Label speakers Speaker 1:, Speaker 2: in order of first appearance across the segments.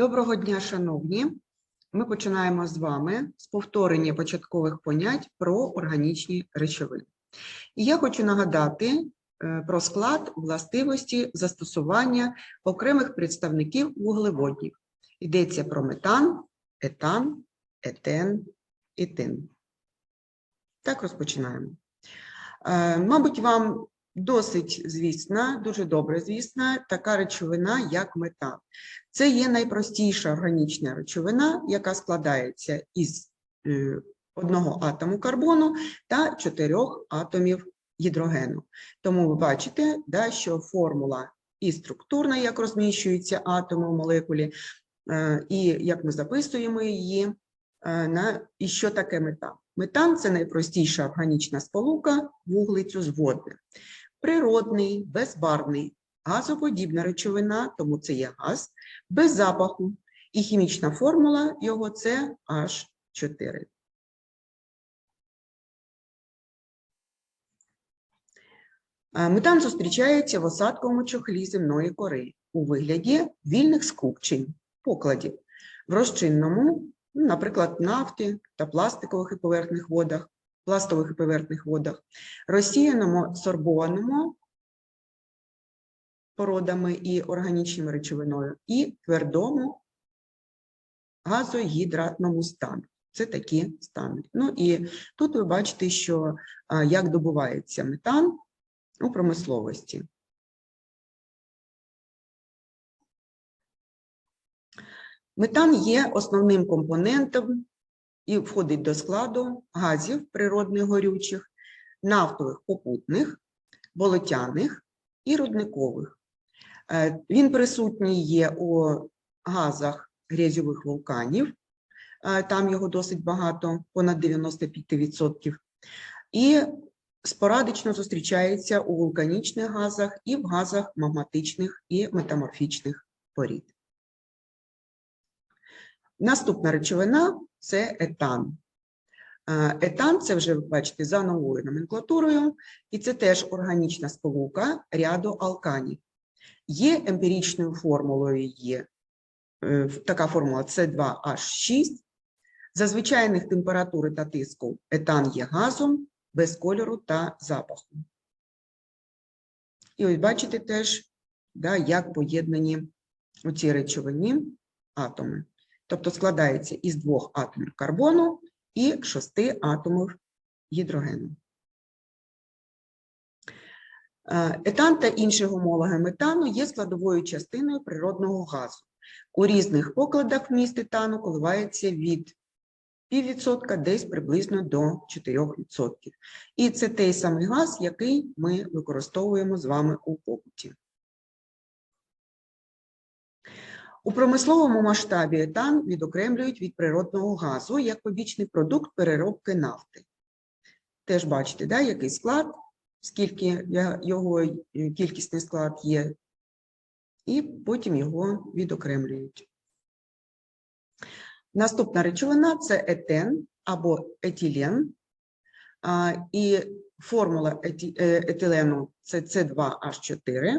Speaker 1: Доброго дня, шановні. Ми починаємо з вами з повторення початкових понять про органічні речовини. І я хочу нагадати е, про склад властивості застосування окремих представників вуглеводнів. Йдеться про метан, етан, етен, етин. Так розпочинаємо. Е, Мабуть, вам досить звісна, дуже добре звісна така речовина, як метан. Це є найпростіша органічна речовина, яка складається із е, одного атому карбону та чотирьох атомів гідрогену. Тому ви бачите, да, що формула і структурна, як розміщуються атоми в молекулі, е, і як ми записуємо її, е, на, і що таке метан. Метан це найпростіша органічна сполука вуглецю зводне. Природний, безбарвний, газоподібна речовина, тому це є газ, без запаху. І хімічна формула його це H4. Е, Метан зустрічається в осадковому чохлі земної кори у вигляді вільних скупчень, покладів, в розчинному, наприклад, нафти та пластикових і поверхних водах, пластових і поверхних водах, розсіяному сорбованому породами і органічними речовиною, і твердому газогідратному стану. Це такі стани. Ну і тут ви бачите, що як добувається метан у промисловості. Метан є основним компонентом і входить до складу газів природних горючих, нафтових попутних, болотяних і рудникових. Е, Він присутній є у газах грязьових вулканів, е, там його досить багато, понад 95%. І спорадично зустрічається у вулканічних газах і в газах магматичних і метаморфічних порід. Наступна речовина це етан. Етан це вже ви бачите за новою номенклатурою, і це теж органічна сполука ряду алканів. Є емпіричною формулою є е, така формула С2H6. За звичайних температури та тиску етан є газом без кольору та запаху. І ось бачите теж, да, як поєднані у цій речовині атоми. Тобто складається із двох атомів карбону і шести атомів гідрогену. Е, Етан та інші гомологи метану є складовою частиною природного газу. У різних покладах вміст етану коливається від піввідсотка десь приблизно до 4%. І це той самий газ, який ми використовуємо з вами у побуті. У промисловому масштабі етан відокремлюють від природного газу як побічний продукт переробки нафти. Теж бачите, да, який склад, скільки його е, кількісний склад є, і потім його відокремлюють. Наступна речовина це етен або етилен. А, І формула е, етилену це С2H4,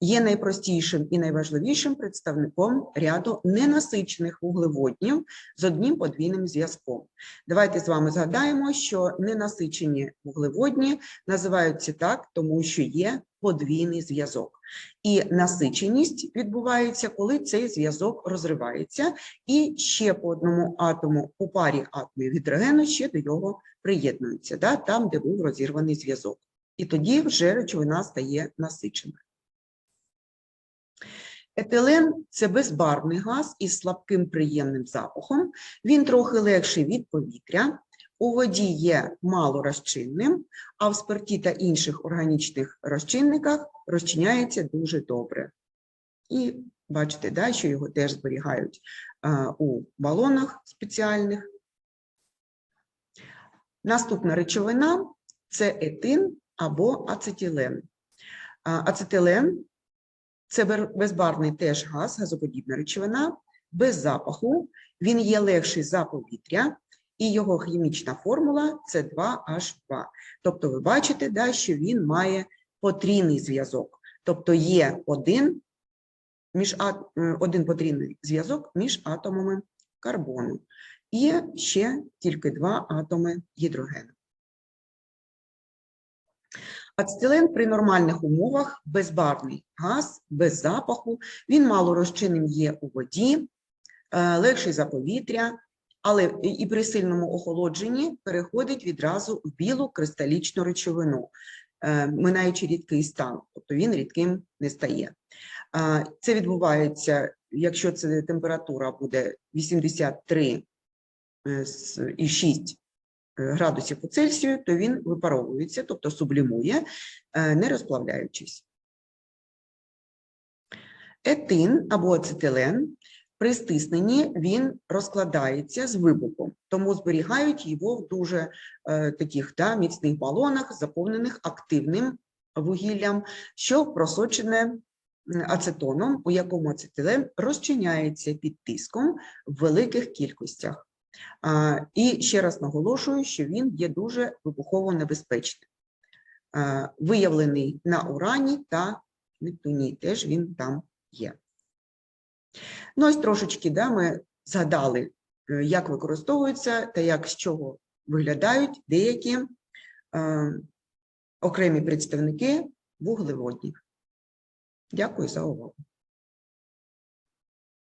Speaker 1: є найпростішим і найважливішим представником ряду ненасичених вуглеводнів з одним подвійним зв'язком. Давайте з вами згадаємо, що ненасичені вуглеводні називаються так, тому що є подвійний зв'язок. І насиченість відбувається, коли цей зв'язок розривається, і ще по одному атому у парі атомів гідрогену ще до нього приєднуються, да, там, де був розірваний зв'язок. І тоді вже речовина стає насиченою. Етилен це безбарвний газ із слабким приємним запахом. Він трохи легший від повітря. У воді є малорозчинним, а в спирті та інших органічних розчинниках розчиняється дуже добре. І бачите, да, що його теж зберігають а, у балонах спеціальних. Наступна речовина це етин або ацетилен. Ацетилен це безбарвний теж газ, газоподібна речовина, без запаху. Він є легший за повітря, і його хімічна формула це 2H2. Тобто ви бачите, да, що він має потрійний зв'язок. Тобто є один між один потрійний зв'язок між атомами карбону. І ще тільки два атоми гідрогену. Ацетилен при нормальних умовах безбарвний газ, без запаху, він мало розчинним є у воді, е, легший за повітря, але і- при сильному охолодженні переходить відразу в білу кристалічну речовину, е, минаючи рідкий стан, тобто він рідким не стає. Це відбувається, якщо це температура буде 83 е, з- і 6 е, градусів по Цельсію, то він випаровується, тобто сублімує, не розплавляючись. Етин або ацетилен при стисненні він розкладається з вибухом, тому зберігають його в дуже е, таких да, міцних балонах, заповнених активним вугіллям, що просочене ацетоном, у якому ацетилен розчиняється під тиском в великих кількостях. А, І ще раз наголошую, що він є дуже вибухово небезпечним. А, Виявлений на урані та Нептуні, теж він там є. Ну, ось трошечки да, ми згадали, е, як використовуються та як з чого виглядають деякі е, окремі представники вуглеводнів. Дякую за увагу.